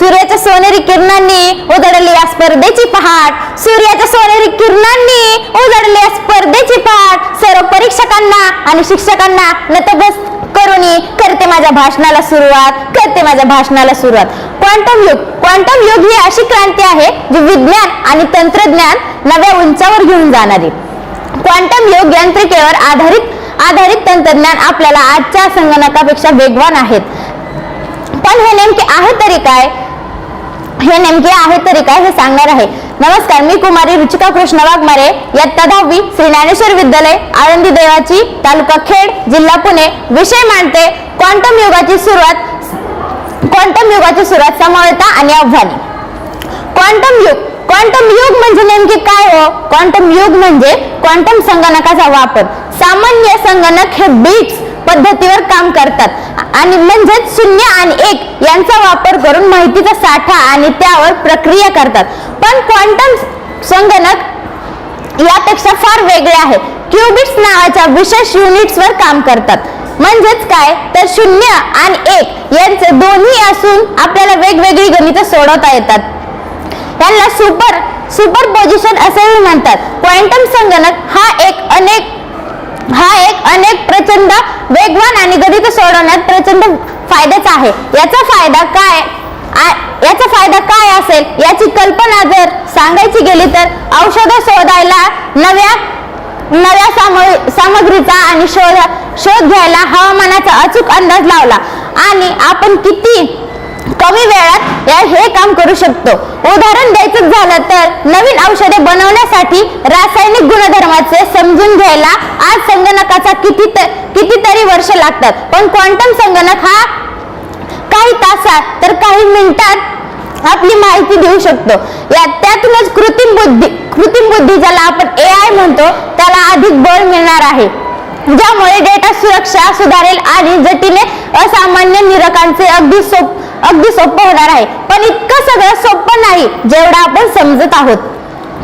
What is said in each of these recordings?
सूर्याच्या सोनेरी किरणांनी उधळली या स्पर्धेची पहाट. सूर्याच्या सोनेरी किरणांनी उधळली या स्पर्धेची पहाट. सर्व परीक्षकांना आणि शिक्षकांना नतभस करुणी करते माझ्या भाषणाला सुरुवात करते माझ्या भाषणाला सुरुवात. क्वांटम युग क्वांटम युग ही अशी क्रांती आहे जी विज्ञान आणि तंत्रज्ञान नव्या उंचावर घेऊन जाणारी. क्वांटम युग यांत्रिकेवर आधारित आधारित तंत्रज्ञान आपल्याला आजच्या संगणकापेक्षा वेगवान आहेत. पण हे नेमके आहे तरी काय? हे नेमके आहे तरी काय हे सांगणार आहे. नमस्कार मी कुमारी रुचिका कृष्ण वाघमारे इयत्ता दहावी श्री ज्ञानेश्वर विद्यालय आळंदी देवाची तालुका खेड जिल्हा पुणे. विषय मांडते क्वांटम युगाची सुरुवात क्वांटम युगाची सुरुवात समानता आणि आव्हाने. क्वांटम युग क्वांटम युग म्हणजे नेमके काय हो? क्वांटम युग म्हणजे क्वांटम संगणकाचा वापर. सामान्य संगणक हे बीट्स पद्धतीवर काम करतात. आणि म्हणजेच शून्य आणि एक यांचा वापर करून माहितीचा साठा आणि त्यावर प्रक्रिया करतात. पण क्वांटम संगणक यापेक्षा फार वेगळे आहे. क्युबिट्स नावाच्या विशेष युनिट्सवर काम करतात. म्हणजेच काय? तर शून्य आणि एक यांचे दोन्ही असून आपल्याला वेगवेगळी गणितं सोडवता येतात. त्यांना सुपर सुपर पोझिशन असेही म्हणतात. क्वांटम संगणक हा एक अनेक हा एक अनेक प्रचंड वेगवान आणि गणित सोडवण्यात प्रचंड फायद्याचा आहे. याचा फायदा काय? याचा फायदा काय असेल? याची कल्पना जर सांगायची गेली तर औषधं शोधायला नव्या नव्या साम- सामग्रीचा आणि शोध शोध घ्यायला हवामानाचा अचूक अंदाज लावला. आणि आपण किती कमी वेळात या- हे काम करू शकतो. उदाहरण द्यायचं झालं तर नवीन औषधे बनवण्यासाठी रासायनिक गुणधर्माचे समजून घ्यायला आज संगणकाचा किती कितीतरी वर्ष लागतात. पण क्वांटम संगणक हा काही तासात तर काही मिनिटात आपली माहिती देऊ शकतो. या त्यातूनच कृत्रिम बुद्धी कृत्रिम बुद्धी ज्याला आपण ए आय म्हणतो त्याला अधिक बळ मिळणार आहे. ज्यामुळे डेटा सुरक्षा सुधारेल आणि जटिले असामान्य निरकांचे अगदी सोप अगदी सोपं होणार आहे. पण इतकं सगळं सोपं नाही जेवढं आपण समजत आहोत.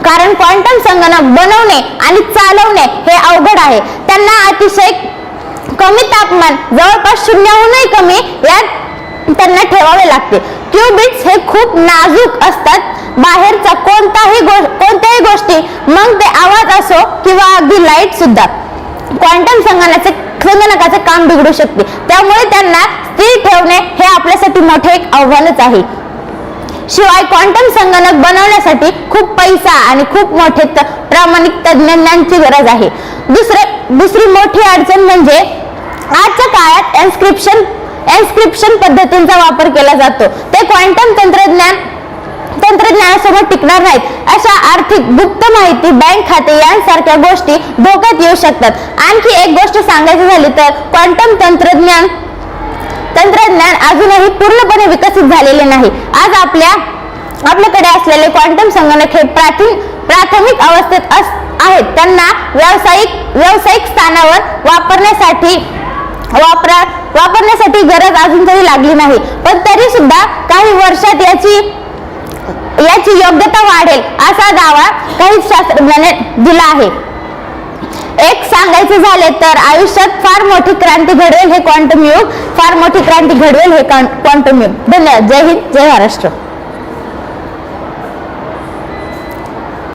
कारण क्वांटम संगणक बनवणे आणि चालवणे हे अवघड आहे. त्यांना अतिशय कमी तापमान जवळपास शून्याहूनही कमी यात त्यांना ठेवावे लागते. क्युबिट्स हे खूप नाजूक असतात. बाहेरचा कोणताही गो कोणत्याही गोष्टी मग ते आवाज असो किंवा अगदी लाइट सुद्धा. क्वांटम संगणकाचे संगणकाचे काम बिघडू शकते. त्यामुळे त्यांना स्थिर ठेवणे हे आपल्यासाठी मोठे एक आव्हानच आहे. शिवाय क्वांटम संगणक बनवण्यासाठी खूप पैसा आणि खूप मोठे प्रामाणिक तज्ञांची गरज आहे. दुसरे दुसरी मोठी अडचण म्हणजे आजच्या काळात एन्स्क्रिप्शन एन्स्क्रिप्शन पद्धतींचा वापर केला जातो. ते क्वांटम तंत्रज्ञान तंत्रज्ञानासोबत टिकणार नाहीत. अशा आर्थिक गुप्त माहिती बँक खाते यांसारख्या गोष्टी धोक्यात येऊ शकतात. आणखी एक गोष्ट सांगायची झाली तर क्वांटम तंत्रज्ञान तंत्रज्ञान अजूनही पूर्णपणे विकसित झालेले नाही. आज आपल्या आपल्याकडे असलेले क्वांटम संगणक हे प्राचीन प्राथमिक अवस्थेत अस आहेत. त्यांना व्यावसायिक व्यावसायिक स्थानावर वापरण्यासाठी वापरा वापरण्यासाठी गरज अजून तरी लागली नाही. पण तरी सुद्धा काही वर्षात याची याची योग्यता वाढेल असा दावा काही शास्त्रज्ञाने दिला आहे. एक सांगायचं झाले तर आयुष्यात फार मोठी क्रांती घडवेल हे क्वांटम युग फार मोठी क्रांती घडवेल हे क्वांटम युग. धन्यवाद. जय हिंद जय महाराष्ट्र.